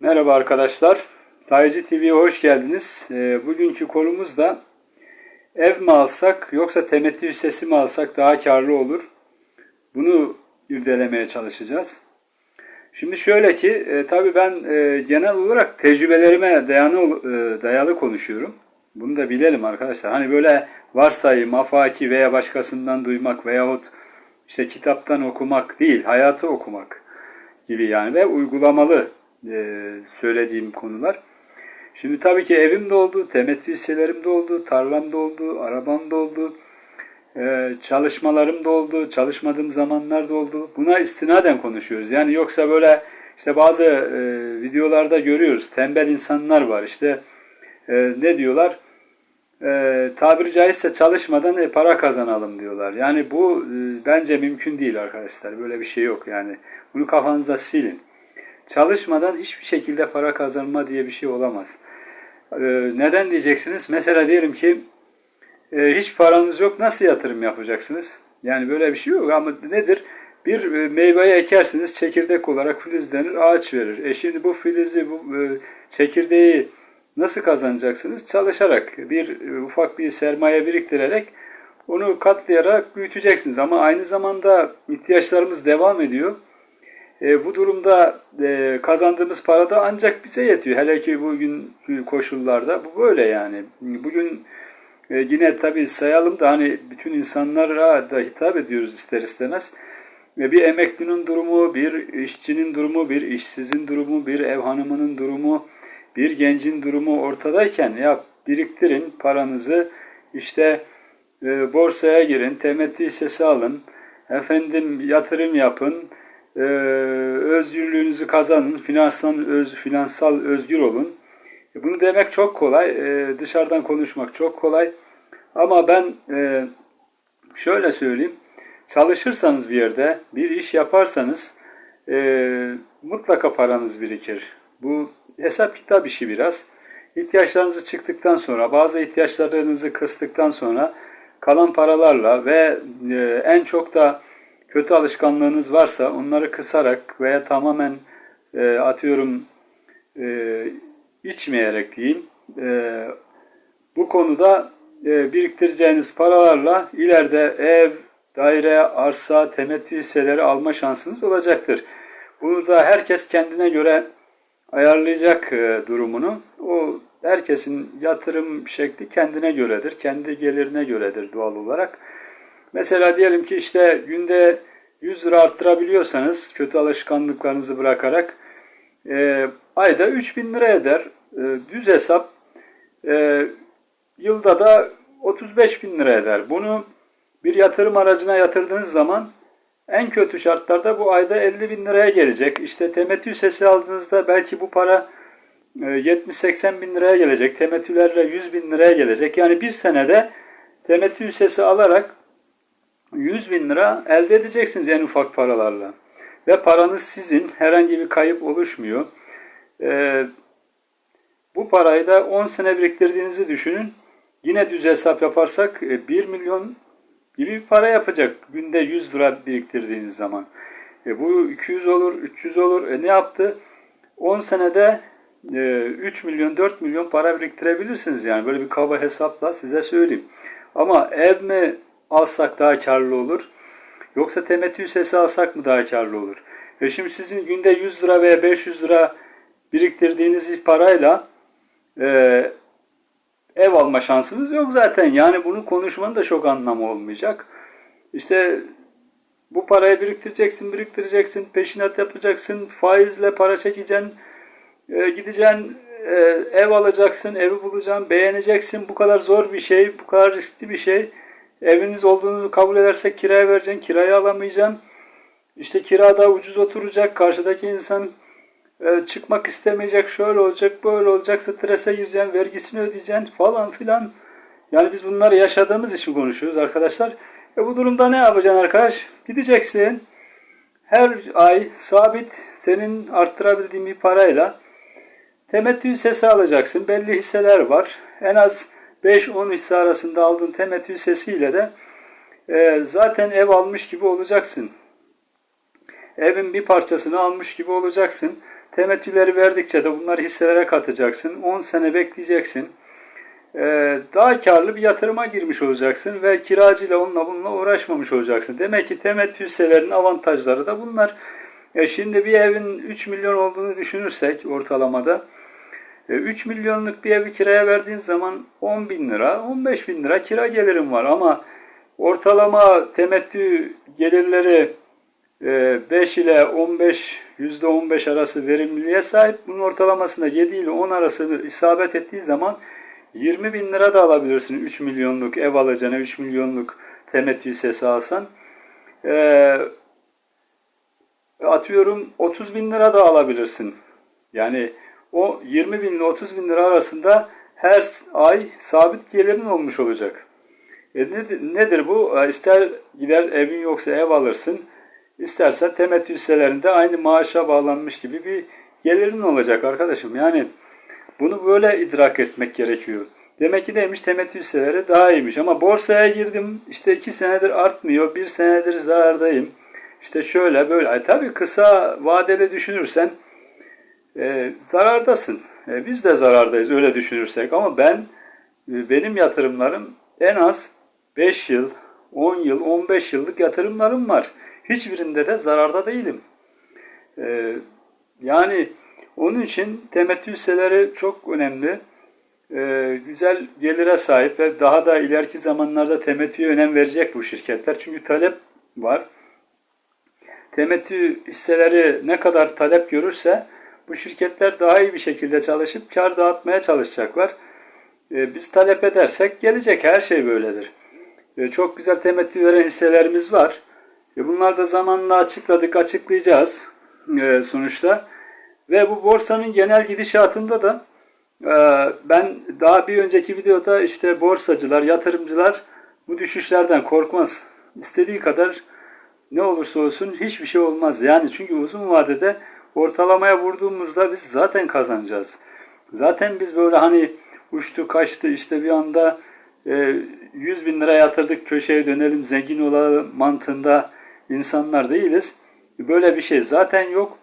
Merhaba arkadaşlar. Sayıcı TV'ye hoş geldiniz. Ee, Bugünkü konumuz da ev mi alsak yoksa temettü hissesi mi alsak daha karlı olur? Bunu irdelemeye çalışacağız. Şimdi şöyle ki e, tabii ben e, genel olarak tecrübelerime dayanı, e, dayalı konuşuyorum. Bunu da bilelim arkadaşlar. Hani böyle varsayım, afaki veya başkasından duymak veyahut işte kitaptan okumak değil, hayatı okumak gibi yani ve uygulamalı e, söylediğim konular. Şimdi tabii ki evim de oldu, temettü hisselerim de oldu, tarlam da oldu, arabam da oldu, e, çalışmalarım da oldu, çalışmadığım zamanlar da oldu. Buna istinaden konuşuyoruz. Yani yoksa böyle işte bazı e, videolarda görüyoruz, tembel insanlar var. İşte e, ne diyorlar? E, tabiri caizse çalışmadan e, para kazanalım diyorlar. Yani bu e, bence mümkün değil arkadaşlar. Böyle bir şey yok yani. Bunu kafanızda silin. Çalışmadan hiçbir şekilde para kazanma diye bir şey olamaz. Ee, neden diyeceksiniz? Mesela diyelim ki e, hiç paranız yok nasıl yatırım yapacaksınız? Yani böyle bir şey yok ama nedir? Bir e, meyveyi ekersiniz çekirdek olarak filizlenir ağaç verir. E şimdi bu filizi bu e, çekirdeği nasıl kazanacaksınız? Çalışarak bir ufak bir sermaye biriktirerek onu katlayarak büyüteceksiniz ama aynı zamanda ihtiyaçlarımız devam ediyor. E, bu durumda e, kazandığımız para da ancak bize yetiyor. Hele ki bugün koşullarda bu böyle yani. Bugün e, yine tabii sayalım da hani bütün insanlara da hitap ediyoruz ister istemez. Ve bir emeklinin durumu, bir işçinin durumu, bir işsizin durumu, bir ev hanımının durumu, bir gencin durumu ortadayken ya biriktirin paranızı işte e, borsaya girin, temettü hissesi alın, efendim yatırım yapın, e, özgürlüğünüzü kazanın, finansal, öz, finansal özgür olun. E, bunu demek çok kolay, e, dışarıdan konuşmak çok kolay. Ama ben e, şöyle söyleyeyim, çalışırsanız bir yerde, bir iş yaparsanız e, mutlaka paranız birikir. Bu hesap kitap işi biraz. İhtiyaçlarınızı çıktıktan sonra, bazı ihtiyaçlarınızı kıstıktan sonra kalan paralarla ve e, en çok da kötü alışkanlığınız varsa onları kısarak veya tamamen e, atıyorum e, içmeyerek diyeyim e, bu konuda e, biriktireceğiniz paralarla ileride ev, daire, arsa, temettü hisseleri alma şansınız olacaktır. Bunu da herkes kendine göre ayarlayacak e, durumunu. O herkesin yatırım şekli kendine göredir, kendi gelirine göredir doğal olarak. Mesela diyelim ki işte günde 100 lira arttırabiliyorsanız kötü alışkanlıklarınızı bırakarak e, ayda 3000 lira eder. E, düz hesap e, yılda da 35 bin lira eder. Bunu bir yatırım aracına yatırdığınız zaman en kötü şartlarda bu ayda 50 bin liraya gelecek. İşte temettü hissesi aldığınızda belki bu para 70-80 bin liraya gelecek. Temettülerle 100 bin liraya gelecek. Yani bir senede temettü hissesi alarak 100 bin lira elde edeceksiniz en ufak paralarla. Ve paranız sizin, herhangi bir kayıp oluşmuyor. Ee, bu parayı da 10 sene biriktirdiğinizi düşünün. Yine düz hesap yaparsak 1 e, milyon gibi bir para yapacak günde 100 lira biriktirdiğiniz zaman. E bu 200 olur, 300 olur. E ne yaptı? 10 senede e, 3 milyon, 4 milyon para biriktirebilirsiniz yani. Böyle bir kaba hesapla size söyleyeyim. Ama ev mi alsak daha karlı olur? Yoksa temettü hissesi alsak mı daha karlı olur? Ve şimdi sizin günde 100 lira veya 500 lira biriktirdiğiniz parayla e, ev alma şansınız yok zaten. Yani bunu konuşmanın da çok anlamı olmayacak. İşte bu parayı biriktireceksin, biriktireceksin, peşinat yapacaksın, faizle para çekeceksin, e, gideceksin, e, ev alacaksın, evi bulacaksın, beğeneceksin. Bu kadar zor bir şey, bu kadar riskli bir şey. Eviniz olduğunu kabul edersek kiraya vereceksin, kirayı alamayacaksın. İşte kirada ucuz oturacak, karşıdaki insan e, çıkmak istemeyecek, şöyle olacak, böyle olacak, strese gireceksin, vergisini ödeyeceksin falan filan. Yani biz bunları yaşadığımız için konuşuyoruz arkadaşlar. E bu durumda ne yapacaksın arkadaş? Gideceksin her ay sabit senin arttırabildiğin bir parayla temettü hissesi alacaksın. Belli hisseler var. En az 5-10 hisse arasında aldığın temettü hissesiyle de e, zaten ev almış gibi olacaksın. Evin bir parçasını almış gibi olacaksın. Temettüleri verdikçe de bunları hisselere katacaksın. 10 sene bekleyeceksin. Ee, daha karlı bir yatırıma girmiş olacaksın ve kiracıyla onunla bununla uğraşmamış olacaksın. Demek ki temettü hisselerinin avantajları da bunlar. E şimdi bir evin 3 milyon olduğunu düşünürsek ortalamada e, 3 milyonluk bir evi kiraya verdiğin zaman 10 bin lira, 15 bin lira kira gelirim var ama ortalama temettü gelirleri e, 5 ile 15 yüzde 15 arası verimliliğe sahip. Bunun ortalamasında 7 ile 10 arası isabet ettiği zaman 20 bin lira da alabilirsin 3 milyonluk ev alacağına 3 milyonluk temettü hissesi alsan. Ee, atıyorum 30 bin lira da alabilirsin. Yani o 20 bin ile 30 bin lira arasında her ay sabit gelirin olmuş olacak. E nedir, bu? E, İster gider evin yoksa ev alırsın. İstersen temettü hisselerinde aynı maaşa bağlanmış gibi bir gelirin olacak arkadaşım. Yani bunu böyle idrak etmek gerekiyor. Demek ki neymiş temettü hisseleri daha iyiymiş. Ama borsaya girdim işte iki senedir artmıyor. Bir senedir zarardayım. İşte şöyle böyle. E, tabii kısa vadeli düşünürsen e, zarardasın. E, biz de zarardayız öyle düşünürsek. Ama ben e, benim yatırımlarım en az 5 yıl, 10 yıl, 15 yıllık yatırımlarım var. Hiçbirinde de zararda değilim. E, yani onun için temettü hisseleri çok önemli. Ee, güzel gelire sahip ve daha da ileriki zamanlarda temettüye önem verecek bu şirketler. Çünkü talep var. Temettü hisseleri ne kadar talep görürse bu şirketler daha iyi bir şekilde çalışıp kar dağıtmaya çalışacaklar. Ee, biz talep edersek gelecek her şey böyledir. Ee, çok güzel temettü veren hisselerimiz var. Ee, bunlar da zamanla açıkladık, açıklayacağız sonuçta. Ve bu borsanın genel gidişatında da e, ben daha bir önceki videoda işte borsacılar, yatırımcılar bu düşüşlerden korkmaz. İstediği kadar ne olursa olsun hiçbir şey olmaz. Yani çünkü uzun vadede ortalamaya vurduğumuzda biz zaten kazanacağız. Zaten biz böyle hani uçtu kaçtı işte bir anda e, 100 bin lira yatırdık köşeye dönelim zengin olalım mantığında insanlar değiliz. Böyle bir şey zaten yok.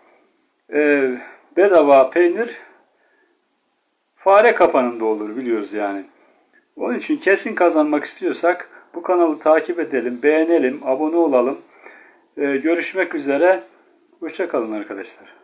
E, bedava peynir fare kapanında olur biliyoruz yani. Onun için kesin kazanmak istiyorsak bu kanalı takip edelim, beğenelim, abone olalım. Ee, görüşmek üzere. Hoşçakalın arkadaşlar.